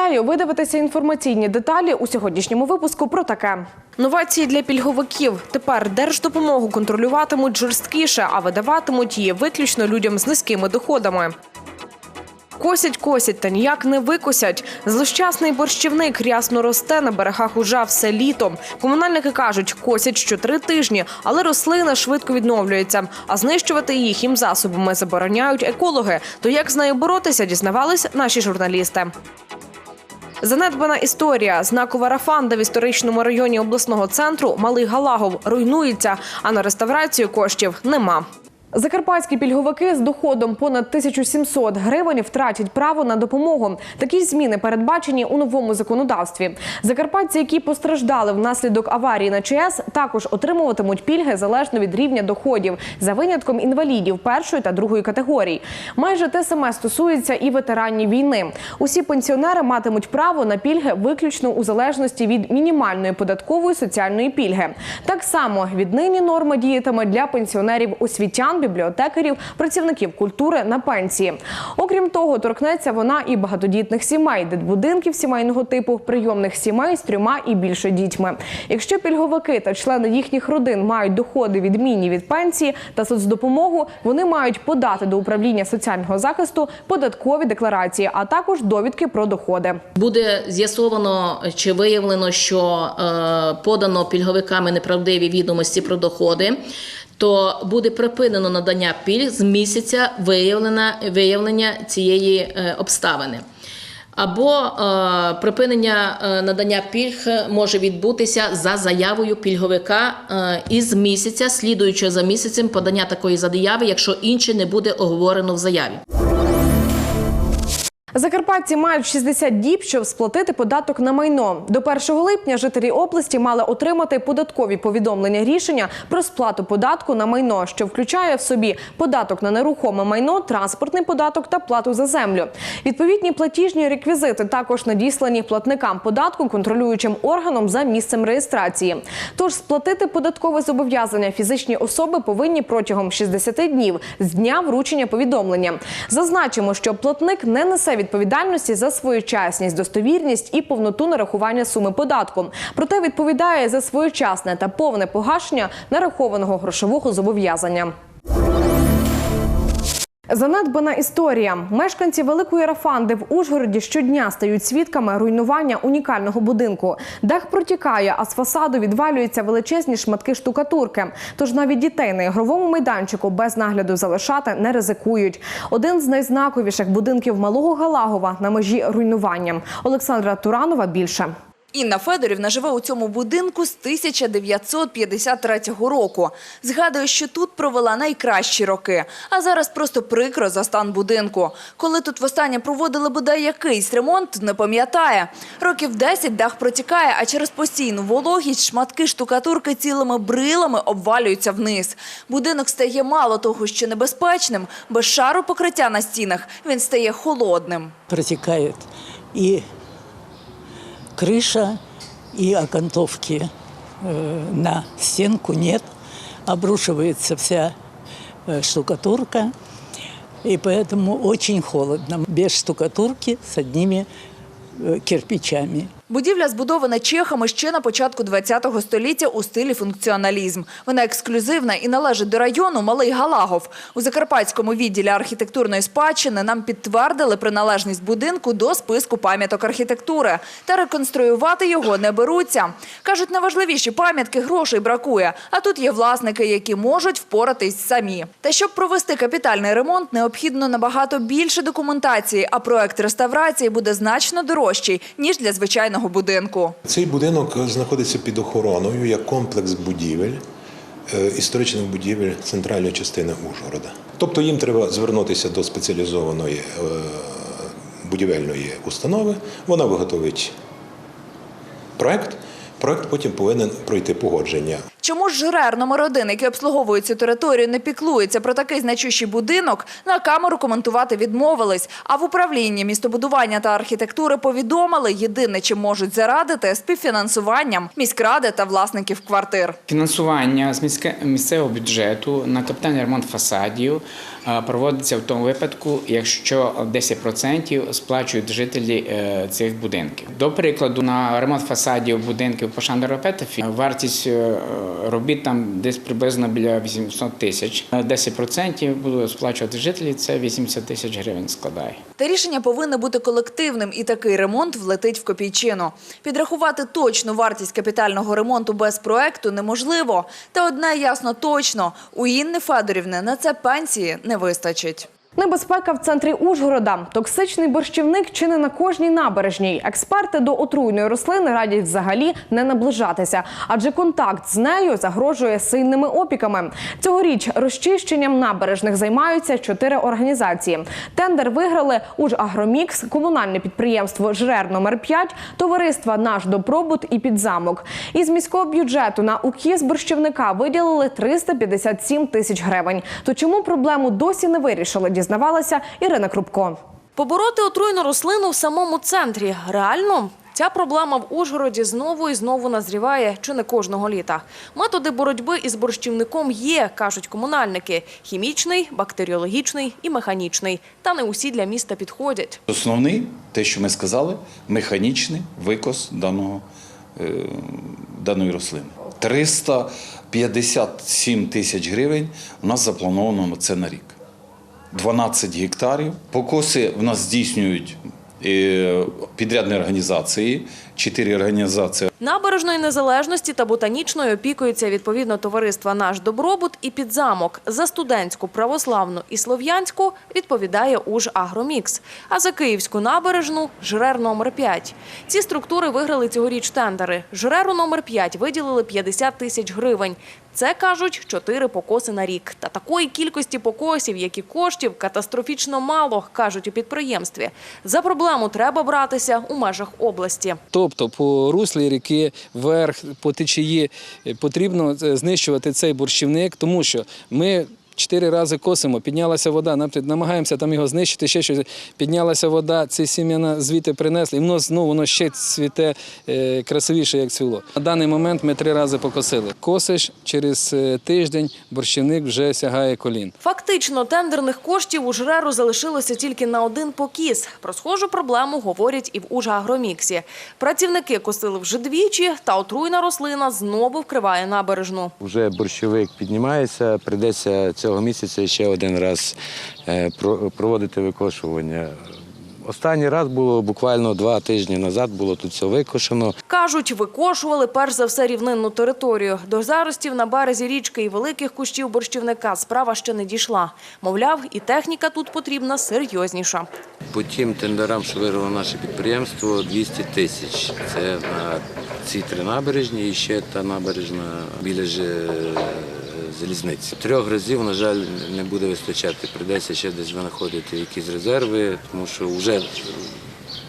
Вітаю! Ви дивитеся інформаційні деталі у сьогоднішньому випуску про таке. Новації для пільговиків. Тепер держдопомогу контролюватимуть жорсткіше, а видаватимуть її виключно людям з низькими доходами. Косять, косять та ніяк не викосять. Злощасний борщівник рясно росте на берегах ужа все літо. Комунальники кажуть, косять що три тижні, але рослина швидко відновлюється. А знищувати їх їм засобами забороняють екологи. То як з нею боротися, дізнавались наші журналісти. Занедбана історія. Знакова рафанда в історичному районі обласного центру Малий Галагов руйнується, а на реставрацію коштів нема. Закарпатські пільговики з доходом понад 1700 гривень втратять право на допомогу. Такі зміни передбачені у новому законодавстві. Закарпатці, які постраждали внаслідок аварії на ЧАЕС, також отримуватимуть пільги залежно від рівня доходів за винятком інвалідів першої та другої категорій. Майже те саме стосується і ветеранів війни. Усі пенсіонери матимуть право на пільги виключно у залежності від мінімальної податкової соціальної пільги. Так само віднині норма діятиме для пенсіонерів освітян, бібліотекарів, працівників культури на пенсії. Окрім того, торкнеться вона і багатодітних сімей, дитбудинків сімейного типу, прийомних сімей з трьома і більше дітьми. Якщо пільговики та члени їхніх родин мають доходи відмінні від пенсії та соцдопомогу, вони мають подати до управління соціального захисту податкові декларації, а також довідки про доходи. Буде з'ясовано чи виявлено, що е, подано пільговиками неправдиві відомості про доходи. То буде припинено надання пільг з місяця виявлення, виявлення цієї е, обставини. Або е, припинення е, надання пільг може відбутися за заявою пільговика е, із місяця, слідуючи за місяцем подання такої заяви, якщо інше не буде оговорено в заяві. Закарпатці мають 60 діб, щоб сплатити податок на майно. До 1 липня жителі області мали отримати податкові повідомлення рішення про сплату податку на майно, що включає в собі податок на нерухоме майно, транспортний податок та плату за землю. Відповідні платіжні реквізити також надіслані платникам податку контролюючим органом за місцем реєстрації. Тож сплатити податкове зобов'язання фізичні особи повинні протягом 60 днів з дня вручення повідомлення. Зазначимо, що платник не несе відповідальності за своєчасність, достовірність і повноту нарахування суми податку. Проте відповідає за своєчасне та повне погашення нарахованого грошового зобов'язання. Занедбана історія. Мешканці Великої Рафанди в Ужгороді щодня стають свідками руйнування унікального будинку. Дах протікає, а з фасаду відвалюються величезні шматки штукатурки. Тож навіть дітей на ігровому майданчику без нагляду залишати не ризикують. Один з найзнаковіших будинків Малого Галагова на межі руйнування. Олександра Туранова більше. Інна Федорівна живе у цьому будинку з 1953 року. Згадує, що тут провела найкращі роки. А зараз просто прикро за стан будинку. Коли тут востаннє проводили бодай якийсь ремонт, не пам'ятає. Років 10 дах протікає, а через постійну вологість шматки штукатурки цілими брилами обвалюються вниз. Будинок стає мало того, що небезпечним. Без шару покриття на стінах він стає холодним. протекает и крыша, и окантовки э, на стенку нет, обрушивается вся э, штукатурка, и поэтому очень холодно. Без штукатурки с одними э, кирпичами. Будівля збудована чехами ще на початку ХХ століття у стилі функціоналізм. Вона ексклюзивна і належить до району Малий Галагов. У Закарпатському відділі архітектурної спадщини нам підтвердили приналежність будинку до списку пам'яток архітектури. Та реконструювати його не беруться. Кажуть, найважливіші пам'ятки грошей бракує, а тут є власники, які можуть впоратись самі. Та щоб провести капітальний ремонт, необхідно набагато більше документації, а проект реставрації буде значно дорожчий, ніж для звичайного будинку. Цей будинок знаходиться під охороною як комплекс будівель, е, історичних будівель центральної частини Ужгорода. Тобто їм треба звернутися до спеціалізованої е, будівельної установи. Вона виготовить проект. Проект потім повинен пройти погодження. Чому ж ЖРЕР номер один, який обслуговує цю територію, не піклується про такий значущий будинок, на камеру коментувати відмовились. А в управлінні містобудування та архітектури повідомили, єдине, чим можуть зарадити – співфінансуванням міськради та власників квартир. Фінансування з місцевого бюджету на капітальний ремонт фасадів проводиться в тому випадку, якщо 10% сплачують жителі е, цих будинків. До прикладу, на ремонт фасадів будинків по Шандеропетефі вартість е, робіт там десь приблизно біля 800 тисяч. Е, 10% будуть сплачувати жителі, це 80 тисяч гривень складає. Та рішення повинне бути колективним, і такий ремонт влетить в копійчину. Підрахувати точну вартість капітального ремонту без проекту неможливо. Та одне ясно точно – у Інни Федорівни на це пенсії не вистачить. Небезпека в центрі Ужгорода. Токсичний борщівник чи не на кожній набережній. Експерти до отруйної рослини радять взагалі не наближатися, адже контакт з нею загрожує сильними опіками. Цьогоріч розчищенням набережних займаються чотири організації. Тендер виграли Ужагромікс, комунальне підприємство ЖРЕР номер 5 товариства Наш Добробут і Підзамок. Із міського бюджету на укіс борщівника виділили 357 тисяч гривень. То чому проблему досі не вирішили, дізнавалася Ірина Крупко. Побороти отруйну рослину в самому центрі реально. Ця проблема в Ужгороді знову і знову назріває чи не кожного літа. Методи боротьби із борщівником є, кажуть комунальники: хімічний, бактеріологічний і механічний. Та не усі для міста підходять. Основний, те, що ми сказали, механічний викос даного, е, даної рослини. 357 тисяч гривень у нас заплановано на це на рік. 12 гектарів. Покоси в нас здійснюють е, підрядні організації, 4 організації Набережної незалежності та ботанічної опікуються відповідно товариства Наш Добробут і Підзамок. За студентську, православну і слов'янську відповідає Ужагромікс. А за Київську набережну ЖРЕР номер 5 Ці структури виграли цьогоріч тендери. ЖРЕРу номер 5 виділили 50 тисяч гривень. Це, кажуть, чотири покоси на рік. Та такої кількості покосів, як і коштів, катастрофічно мало, кажуть у підприємстві. За проблему треба братися у межах області. Тобто по руслі ріки, вверх, по течії е, потрібно е, знищувати цей борщівник, тому що ми. Чотири рази косимо, піднялася вода, нам намагаємося там його знищити, ще щось. Піднялася вода, ці сім'яна звідти принесли, і воно знову воно ще цвіте е, красивіше, як цвіло. На даний момент ми три рази покосили. Косиш через е, тиждень, борщівник вже сягає колін. Фактично, тендерних коштів у ЖРЕРу залишилося тільки на один покіс. Про схожу проблему говорять і в Ужагроміксі. Працівники косили вже двічі, та отруйна рослина знову вкриває набережну. Вже борщовик піднімається, прийдеться цього місяця ще один раз е, проводити викошування. Останній раз було буквально два тижні назад, було тут все викошено. Кажуть, викошували перш за все рівнинну територію. До заростів на березі річки і великих кущів борщівника справа ще не дійшла. Мовляв, і техніка тут потрібна серйозніша. По тим тендерам, що виграло наше підприємство, 200 тисяч. Це на ці три набережні і ще та набережна біля же залізниці. Трьох разів, на жаль, не буде вистачати. Придеться ще десь знаходити якісь резерви, тому що вже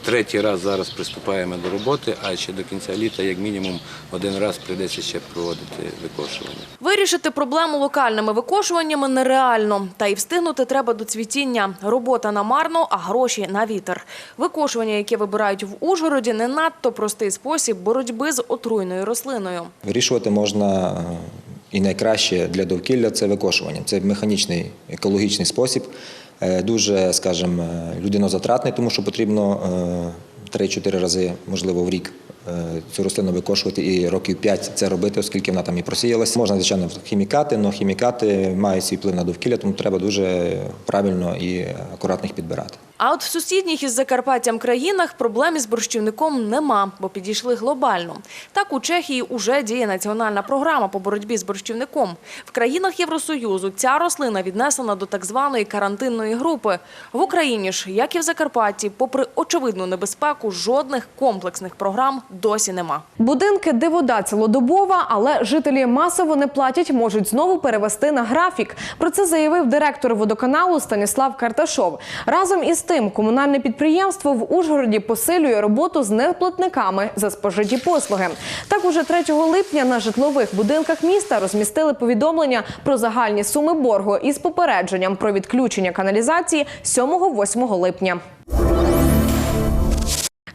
третій раз зараз приступаємо до роботи, а ще до кінця літа, як мінімум, один раз прийдеться ще проводити викошування. Вирішити проблему локальними викошуваннями нереально. Та й встигнути треба до цвітіння. Робота намарно, а гроші на вітер. Викошування, яке вибирають в Ужгороді, не надто простий спосіб боротьби з отруйною рослиною. Вирішувати можна е, і найкраще для довкілля це викошування. Це механічний екологічний спосіб, е, дуже, скажімо, е, людинозатратний, тому що потрібно е, 3-4 рази, можливо, в рік е, цю рослину викошувати і років 5 це робити, оскільки вона там і просіялась. Можна, звичайно, хімікати, але хімікати мають свій вплив на довкілля, тому треба дуже правильно і акуратно їх підбирати. А от в сусідніх із Закарпаттям країнах проблем із борщівником нема, бо підійшли глобально. Так у Чехії уже діє національна програма по боротьбі з борщівником. В країнах Євросоюзу ця рослина віднесена до так званої карантинної групи. В Україні ж, як і в Закарпатті, попри очевидну небезпеку, жодних комплексних програм досі нема. Будинки, де вода цілодобова, але жителі масово не платять, можуть знову перевести на графік. Про це заявив директор водоканалу Станіслав Карташов. Разом із тим, комунальне підприємство в Ужгороді посилює роботу з неплатниками за спожиті послуги. Так, уже 3 липня на житлових будинках міста розмістили повідомлення про загальні суми боргу із попередженням про відключення каналізації 7-8 липня.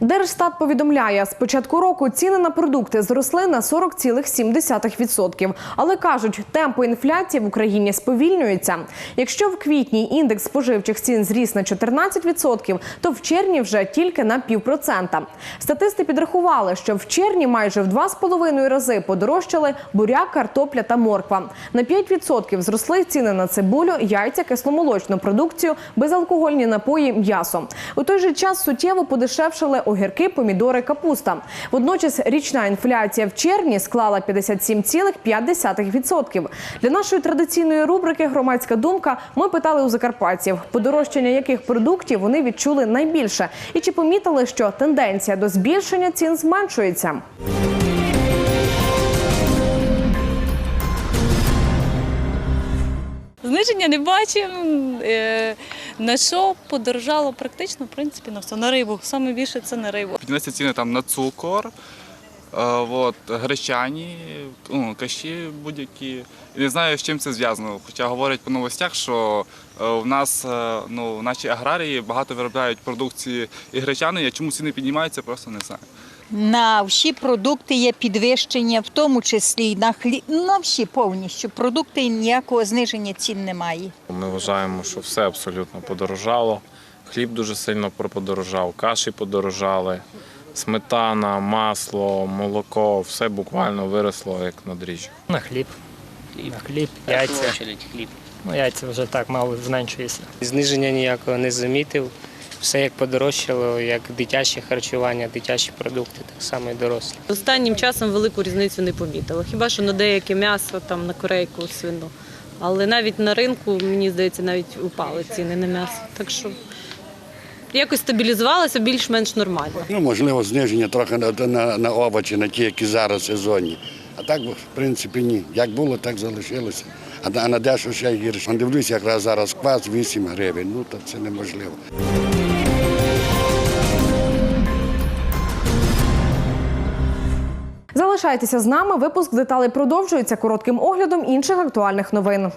Держстат повідомляє, з початку року ціни на продукти зросли на 40,7%. Але кажуть, темпи інфляції в Україні сповільнюються. Якщо в квітні індекс споживчих цін зріс на 14%, то в червні вже тільки на півпроцента. Статисти підрахували, що в червні майже в 2,5 рази подорожчали буряк, картопля та морква. На 5% зросли ціни на цибулю, яйця, кисломолочну продукцію, безалкогольні напої, м'ясо. У той же час суттєво подешевшали огірки, помідори, капуста. Водночас річна інфляція в червні склала 57,5%. Для нашої традиційної рубрики Громадська думка ми питали у закарпатців, подорожчання яких продуктів вони відчули найбільше, і чи помітили, що тенденція до збільшення цін зменшується. Зниження не бачимо. На що подорожало практично, в принципі, на все. На рибу. Саме більше це на рибу. Піднесли ціни там на цукор, е, от, гречані, ну, каші будь-які. Не знаю, з чим це зв'язано. Хоча говорять по новостях, що е, в нас е, ну, наші аграрії багато виробляють продукції і гречаної, а чому ціни піднімаються, просто не знаю. На всі продукти є підвищення, в тому числі і на хліб, на всі повністю. Продукти ніякого зниження цін немає. Ми вважаємо, що все абсолютно подорожало. Хліб дуже сильно подорожав, каші подорожали, сметана, масло, молоко, все буквально виросло як на дріжджі. На хліб. На хліб, яйця. Ну, яйця вже так мало зменшується. Зниження ніякого не замітив. Все як подорожчало, як дитяче харчування, дитячі продукти, так само і дорослі. Останнім часом велику різницю не помітила. Хіба що на деяке м'ясо, там на корейку, свину. Але навіть на ринку, мені здається, навіть упали ціни на м'ясо. Так що якось стабілізувалося більш-менш нормально. Ну, можливо, зниження трохи на, на, на овочі, на ті, які зараз сезонні. А так, в принципі, ні. Як було, так залишилося. А на, а на дещо ще гірше. Дивлюся, якраз зараз квас 8 гривень. Ну, то це неможливо. Залишайтеся з нами. Випуск деталей продовжується коротким оглядом інших актуальних новин.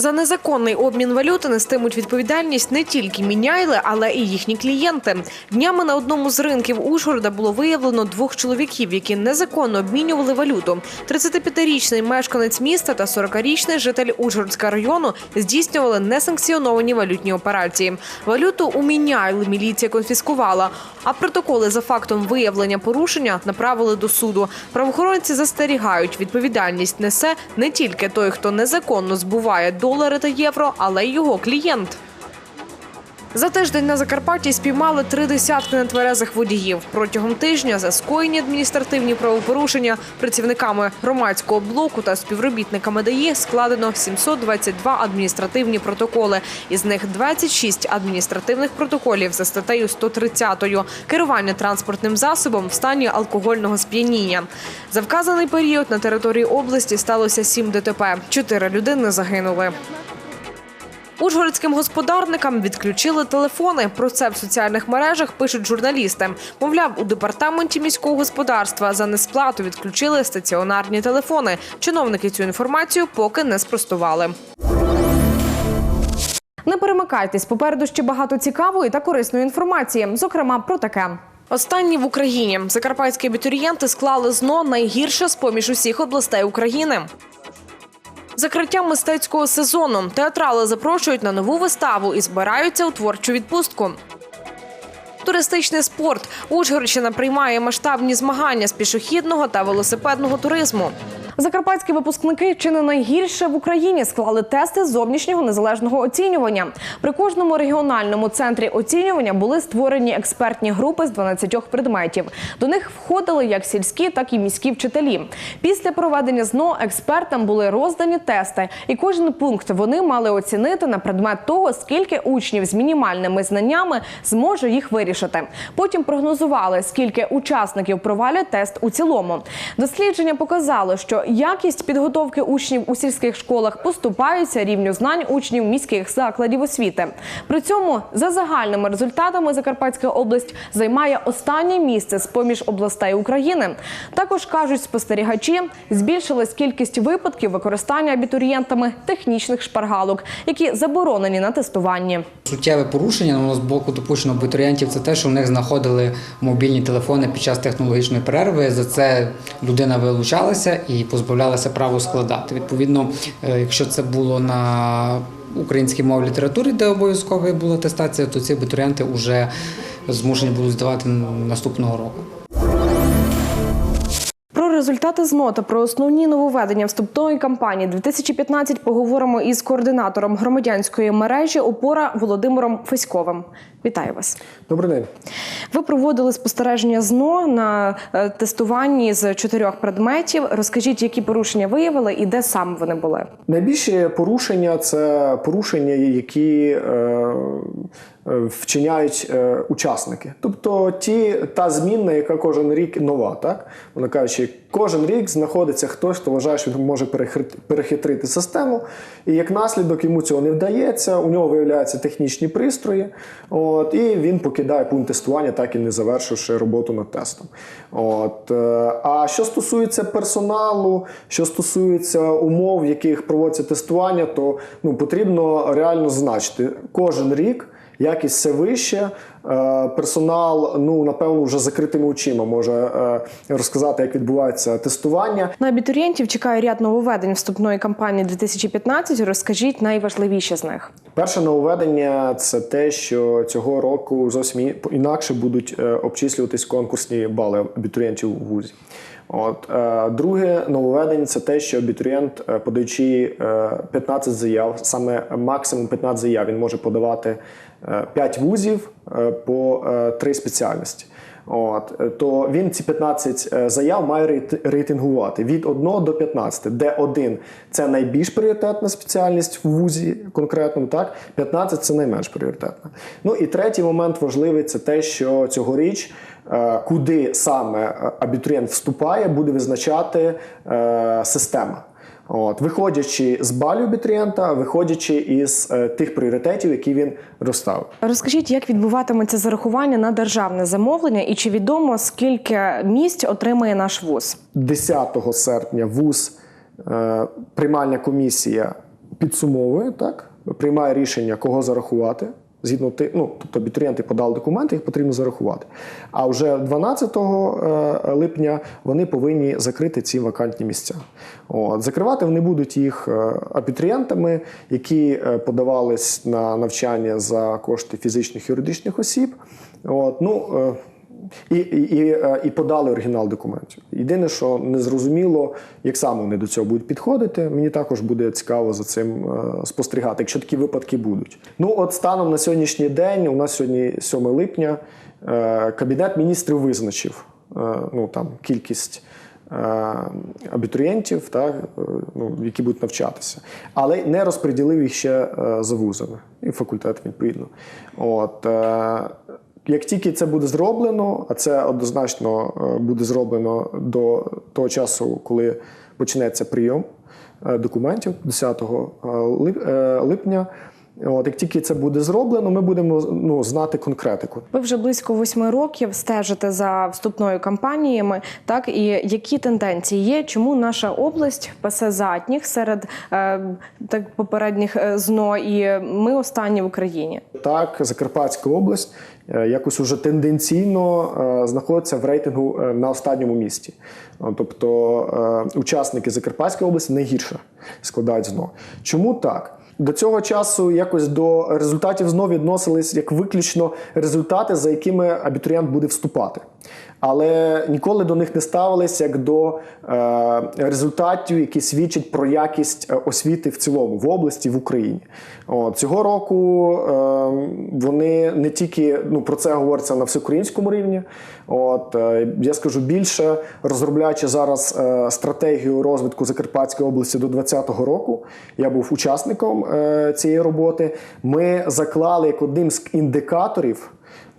За незаконний обмін валюти нестимуть відповідальність не тільки міняйли, але і їхні клієнти. Днями на одному з ринків Ужгорода було виявлено двох чоловіків, які незаконно обмінювали валюту. 35-річний мешканець міста та 40-річний житель Ужгородського району здійснювали несанкціоновані валютні операції. Валюту у міняйли міліція конфіскувала, а протоколи за фактом виявлення порушення направили до суду. Правоохоронці застерігають, відповідальність несе не тільки той, хто незаконно збуває долари та євро, але й його клієнт. За тиждень на Закарпатті спіймали три десятки нетверезих водіїв. Протягом тижня за скоєні адміністративні правопорушення працівниками громадського блоку та співробітниками ДАІ складено 722 адміністративні протоколи. Із них 26 адміністративних протоколів за статтею 130 керування транспортним засобом в стані алкогольного сп'яніння. За вказаний період на території області сталося 7 ДТП. Чотири людини загинули. Ужгородським господарникам відключили телефони. Про це в соціальних мережах пишуть журналісти. Мовляв, у департаменті міського господарства за несплату відключили стаціонарні телефони. Чиновники цю інформацію поки не спростували. Не перемикайтесь. Попереду ще багато цікавої та корисної інформації, зокрема про таке. Останні в Україні закарпатські абітурієнти склали ЗНО найгірше з поміж усіх областей України. Закриття мистецького сезону театрали запрошують на нову виставу і збираються у творчу відпустку. Туристичний спорт Ужгородщина приймає масштабні змагання з пішохідного та велосипедного туризму. Закарпатські випускники чи не найгірше в Україні склали тести зовнішнього незалежного оцінювання. При кожному регіональному центрі оцінювання були створені експертні групи з 12 предметів. До них входили як сільські, так і міські вчителі. Після проведення ЗНО експертам були роздані тести, і кожен пункт вони мали оцінити на предмет того, скільки учнів з мінімальними знаннями зможе їх вирішити. Потім прогнозували, скільки учасників провалять тест у цілому. Дослідження показало, що якість підготовки учнів у сільських школах поступаються рівню знань учнів міських закладів освіти. При цьому за загальними результатами Закарпатська область займає останнє місце з поміж областей України. Також кажуть спостерігачі, збільшилась кількість випадків використання абітурієнтами технічних шпаргалок, які заборонені на тестуванні. Суттєве порушення воно з боку допущено абітурієнтів це те, що в них знаходили мобільні телефони під час технологічної перерви. За це людина вилучалася і позбавлялася права складати. Відповідно, е, якщо це було на українській мові літературі, де обов'язково була атестація, то ці абітурієнти вже змушені будуть здавати наступного року. Результати ЗНО та про основні нововведення вступної кампанії 2015 поговоримо із координатором громадянської мережі Опора Володимиром Феськовим. Вітаю вас. Добрий день. Ви проводили спостереження ЗНО на е, тестуванні з чотирьох предметів. Розкажіть, які порушення виявили і де саме вони були? Найбільші порушення це порушення, які е, вчиняють е, учасники. Тобто ті, та змінна, яка кожен рік нова, так? Вона кажучи, кожен рік знаходиться хтось, хто вважає, що він може перехит- перехитрити систему, і як наслідок йому цього не вдається, у нього виявляються технічні пристрої, от, і він покидає пункт тестування, так і не завершивши роботу над тестом. От, е, а що стосується персоналу, що стосується умов, в яких проводиться тестування, то ну, потрібно реально значити кожен рік. Якість все вище. Е, Персонал, ну напевно, вже закритими очима може е, розказати, як відбувається тестування. На абітурієнтів чекає ряд нововведень вступної кампанії 2015. Розкажіть найважливіші з них. Перше нововведення це те, що цього року зовсім інакше будуть е, обчислюватись конкурсні бали абітурієнтів у вузі. От друге нововведення це те, що абітурієнт, подаючи е, 15 заяв, саме максимум 15 заяв, він може подавати 5 вузів е, по 3 спеціальності. От е, то він ці 15 е, заяв має рейтингувати від 1 до 15, де 1 – це найбільш пріоритетна спеціальність в вузі конкретному, так 15 – це найменш пріоритетна. Ну і третій момент важливий це те, що цьогоріч е, куди саме е, абітурієнт вступає, буде визначати е, система. От, виходячи з балів абітурієнта, виходячи із е, тих пріоритетів, які він розставив. Розкажіть, як відбуватиметься зарахування на державне замовлення, і чи відомо скільки місць отримає наш вуз? 10 серпня ВУЗ е, приймальна комісія підсумовує, так, приймає рішення, кого зарахувати. Згідно ти, ну, тобто абітурієнти подали документи, їх потрібно зарахувати. А вже 12 е, липня вони повинні закрити ці вакантні місця. От, закривати вони будуть їх е, абітурієнтами, які е, подавались на навчання за кошти фізичних і юридичних осіб. От, ну, і, і, і, е, подали оригінал документів. Єдине, що не зрозуміло, як саме вони до цього будуть підходити. Мені також буде цікаво за цим е, спостерігати, якщо такі випадки будуть. Ну, от станом на сьогоднішній день, у нас сьогодні 7 липня, е, Кабінет міністрів визначив ну, там, кількість. Абітурієнтів, так, ну, які будуть навчатися, але не розподілив їх ще за вузами і факультет відповідно. От, як тільки це буде зроблено, а це однозначно е, буде зроблено до того часу, коли почнеться прийом е, документів 10 е, лип- липня. От, як тільки це буде зроблено, ми будемо ну, знати конкретику. Ви вже близько восьми років стежите за вступною кампаніями. Так і які тенденції є? Чому наша область пасе задніх серед е, так попередніх е, ЗНО, і ми останні в Україні? Так, Закарпатська область е, якось уже тенденційно е, знаходиться в рейтингу на останньому місці. Тобто учасники Закарпатської області найгірше складають ЗНО. Чому так? До цього часу якось до результатів знову відносились як виключно результати, за якими абітурієнт буде вступати. Але ніколи до них не ставилися як до е, результатів, які свідчать про якість е, освіти в цілому в області в Україні. От, цього року е, вони не тільки ну про це говориться на всеукраїнському рівні. От е, я скажу більше, розробляючи зараз е, стратегію розвитку Закарпатської області до 2020 року. Я був учасником е, цієї роботи. Ми заклали як одним з індикаторів.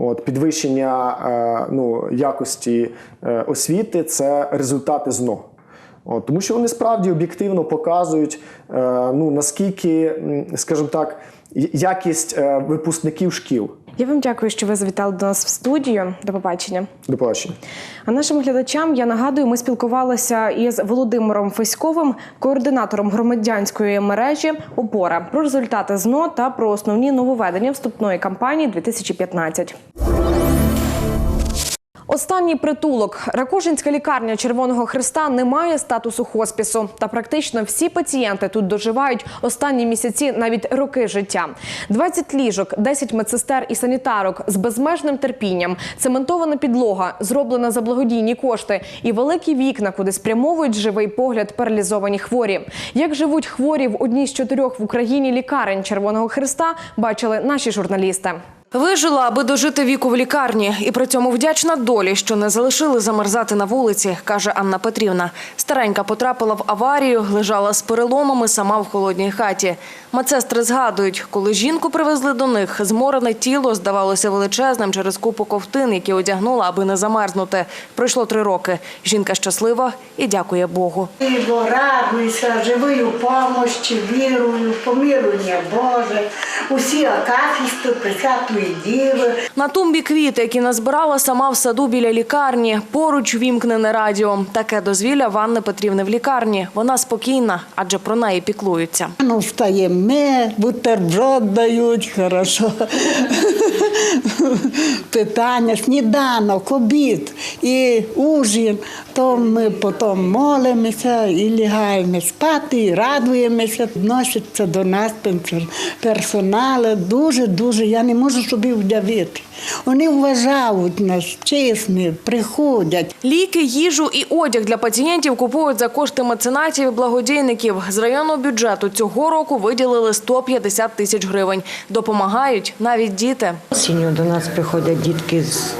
От, підвищення е, ну, якості е, освіти це результати ЗНО. От, тому що вони справді об'єктивно показують, е, ну, наскільки, скажімо так, якість випускників шкіл. Я вам дякую, що ви завітали до нас в студію. До побачення. До побачення. А нашим глядачам я нагадую, ми спілкувалися із Володимиром Феськовим, координатором громадянської мережі Опора про результати ЗНО та про основні нововведення вступної кампанії 2015. Останній притулок Ракошинська лікарня Червоного Христа не має статусу хоспісу, та практично всі пацієнти тут доживають останні місяці, навіть роки життя. 20 ліжок, 10 медсестер і санітарок з безмежним терпінням, цементована підлога, зроблена за благодійні кошти, і великі вікна, куди спрямовують живий погляд паралізовані хворі. Як живуть хворі в одній з чотирьох в Україні лікарень Червоного Христа, бачили наші журналісти. Вижила, аби дожити віку в лікарні, і при цьому вдячна долі, що не залишили замерзати на вулиці, каже Анна Петрівна. Старенька потрапила в аварію, лежала з переломами сама в холодній хаті. Медсестри згадують, коли жінку привезли до них, зморене тіло здавалося величезним через купу ковтин, які одягнула, аби не замерзнути. Пройшло три роки. Жінка щаслива і дякує Богу. Бо радуйся, живи у помощі, вірую, помилуйся Боже, усі акафісти, присвятої діви. На тумбі квіти, які назбирала сама в саду біля лікарні. Поруч вімкнене радіо. Таке дозвілля Ванни Петрівни в лікарні. Вона спокійна, адже про неї піклуються. Ну, встаємо ми, бутерброд дають, хорошо. Питання, сніданок, обід і ужин. То ми потім молимося і лягаємо спати, і радуємося. Відносяться до нас пенсіон- персонал. Дуже-дуже, я не можу собі уявити. Вони вважають нас, чесні, приходять. Ліки, їжу і одяг для пацієнтів купують за кошти меценатів і благодійників. З районного бюджету цього року виділили 150 тисяч гривень. Допомагають навіть діти. Осінню до нас приходять дітки з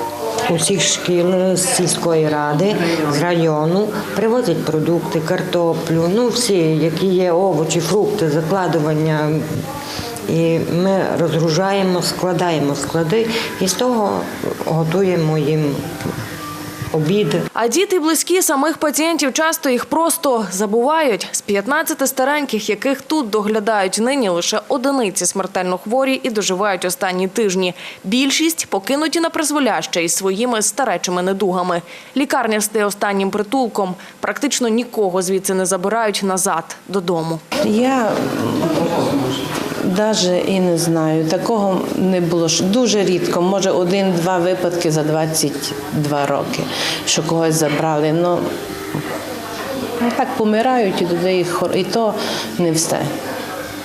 усіх шкіл з сільської ради, з району, привозять продукти, картоплю, ну всі, які є овочі, фрукти, закладування. І ми розгружаємо, складаємо склади і з того готуємо їм обіди. А діти близькі самих пацієнтів часто їх просто забувають. З 15 стареньких, яких тут доглядають нині лише одиниці смертельно хворі і доживають останні тижні. Більшість покинуті на призволяще із своїми старечими недугами. Лікарня стає останнім притулком. Практично нікого звідси не забирають назад додому. Я навіть і не знаю. Такого не було дуже рідко. Може, один-два випадки за 22 роки, що когось забрали. Ну, ну, так помирають і туди їх і то не все.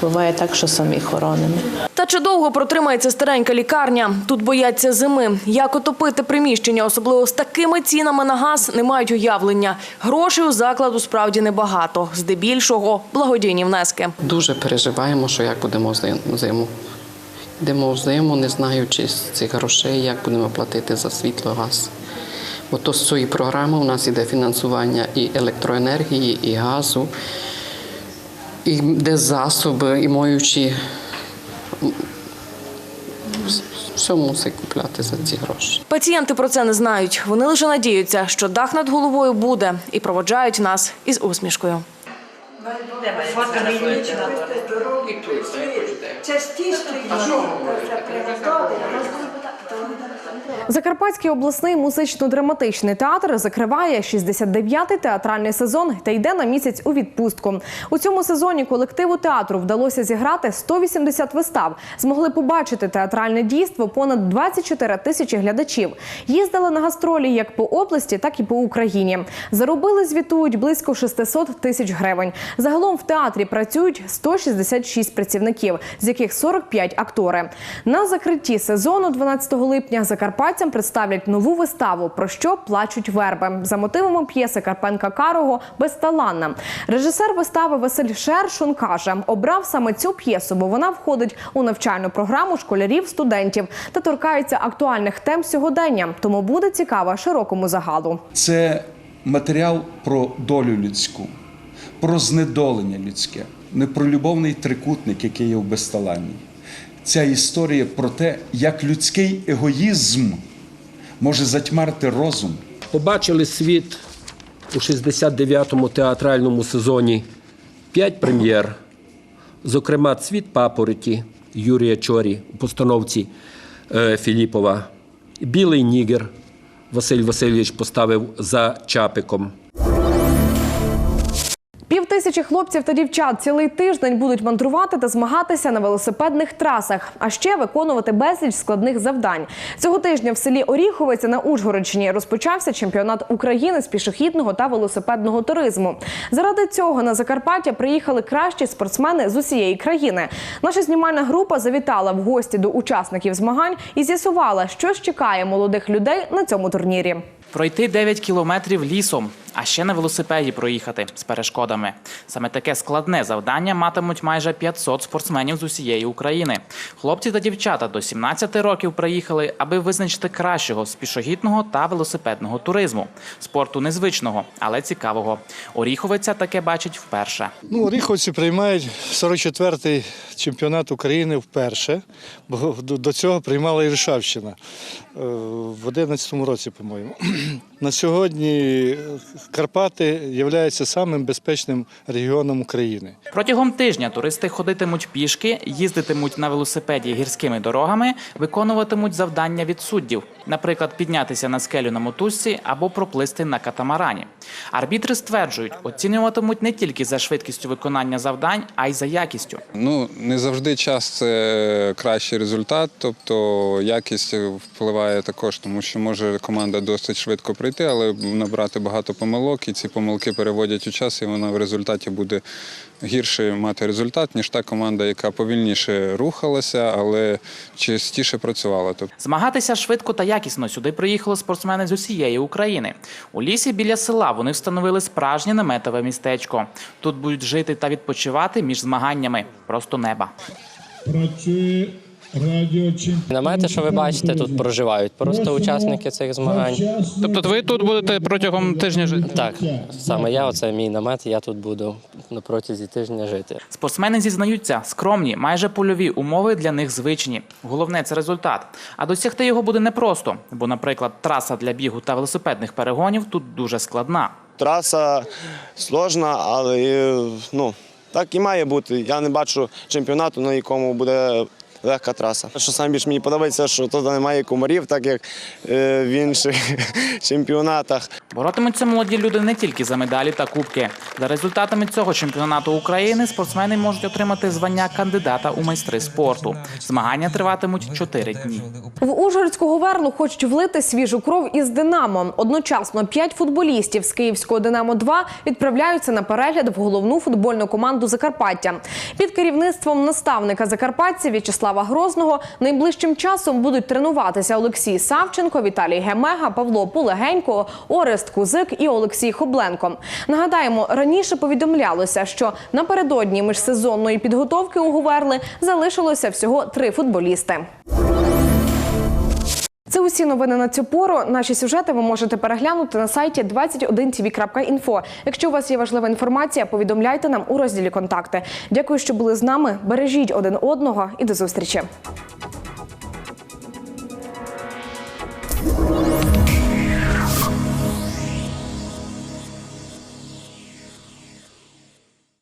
Буває так, що самі хоронимо. Та чи довго протримається старенька лікарня? Тут бояться зими. Як отопити приміщення, особливо з такими цінами на газ, не мають уявлення. Грошей у закладу справді небагато. Здебільшого благодійні внески. Дуже переживаємо, що як будемо зиму. Йдемо в зиму, не знаючи з цих грошей, як будемо платити за світло, газ. Бо то з цієї програми у нас іде фінансування і електроенергії, і газу, і де засоби, і моючі. Все мусить купляти за ці гроші. Пацієнти про це не знають. Вони лише надіються, що дах над головою буде і проводжають нас із усмішкою. Частіше Закарпатський обласний музично-драматичний театр закриває 69-й театральний сезон та йде на місяць у відпустку. У цьому сезоні колективу театру вдалося зіграти 180 вистав. Змогли побачити театральне дійство понад 24 тисячі глядачів. Їздили на гастролі як по області, так і по Україні. Заробили, звітують близько 600 тисяч гривень. Загалом в театрі працюють 166 працівників, з яких 45 актори. На закритті сезону 12 липня закарпатцям представлять нову виставу про що плачуть верби за мотивами п'єси Карпенка Карого Безталанна. Режисер вистави Василь Шершун каже, обрав саме цю п'єсу, бо вона входить у навчальну програму школярів, студентів та торкається актуальних тем сьогодення, тому буде цікава широкому загалу. Це матеріал про долю людську, про знедолення людське, не про любовний трикутник, який є в безталанні. Ця історія про те, як людський егоїзм може затьмарити розум. Побачили світ у 69-му театральному сезоні п'ять прем'єр, зокрема Цвіт папороті Юрія Чорі у постановці е, Філіпова, Білий Нігер Василь Васильович поставив за Чапиком. Пів тисячі хлопців та дівчат цілий тиждень будуть мандрувати та змагатися на велосипедних трасах, а ще виконувати безліч складних завдань. Цього тижня в селі Оріховиця на Ужгородщині розпочався чемпіонат України з пішохідного та велосипедного туризму. Заради цього на Закарпаття приїхали кращі спортсмени з усієї країни. Наша знімальна група завітала в гості до учасників змагань і з'ясувала, що ж чекає молодих людей на цьому турнірі. Пройти 9 кілометрів лісом, а ще на велосипеді проїхати з перешкодами. Саме таке складне завдання матимуть майже 500 спортсменів з усієї України. Хлопці та дівчата до 17 років приїхали, аби визначити кращого з пішохідного та велосипедного туризму, спорту незвичного, але цікавого. Оріховиця таке бачить вперше. Ну, Оріховці приймають 44-й чемпіонат України вперше, бо до до цього приймала Іршавщина е, в 11-му році, по-моєму. На сьогодні Карпати являються самим безпечним регіоном України. Протягом тижня туристи ходитимуть пішки, їздитимуть на велосипеді гірськими дорогами, виконуватимуть завдання від суддів, наприклад, піднятися на скелю на мотузці або проплисти на катамарані. Арбітри стверджують, оцінюватимуть не тільки за швидкістю виконання завдань, а й за якістю. Ну не завжди час це кращий результат, тобто якість впливає також, тому що може команда досить швидко прийти, але набрати багато помилок, і ці помилки переводять у час, і вона в результаті буде гірше мати результат, ніж та команда, яка повільніше рухалася, але частіше працювала. Змагатися швидко та якісно сюди приїхали спортсмени з усієї України. У лісі біля села вони встановили справжнє наметове містечко. Тут будуть жити та відпочивати між змаганнями. Просто неба. Працює Намети, що ви бачите, тут проживають просто учасники цих змагань. Тобто ви тут будете протягом тижня жити? Так, саме я, оце мій намет, я тут буду на протязі тижня жити. Спортсмени зізнаються, скромні, майже польові умови для них звичні. Головне це результат. А досягти його буде непросто, бо, наприклад, траса для бігу та велосипедних перегонів тут дуже складна. Траса сложна, але ну, так і має бути. Я не бачу чемпіонату, на якому буде легка траса. Що саме більше мені подобається, що тут немає комарів, так як е, в інших чемпіонатах. Боротимуться молоді люди не тільки за медалі та кубки. За результатами цього чемпіонату України спортсмени можуть отримати звання кандидата у майстри спорту. Змагання триватимуть 4 дні. В Ужгородську говерлу хочуть влити свіжу кров із Динамо. Одночасно п'ять футболістів з київського Динамо 2 відправляються на перегляд в головну футбольну команду Закарпаття. Під керівництвом наставника Закарпаття В'ячеслава Грозного найближчим часом будуть тренуватися Олексій Савченко, Віталій Гемега, Павло Пулегенько, Орест Кузик і Олексій Хобленко. Нагадаємо, раніше повідомлялося, що напередодні міжсезонної підготовки у Говерли залишилося всього три футболісти. Це усі новини на цю пору. Наші сюжети ви можете переглянути на сайті 21tv.info. Якщо у вас є важлива інформація, повідомляйте нам у розділі контакти. Дякую, що були з нами. Бережіть один одного і до зустрічі.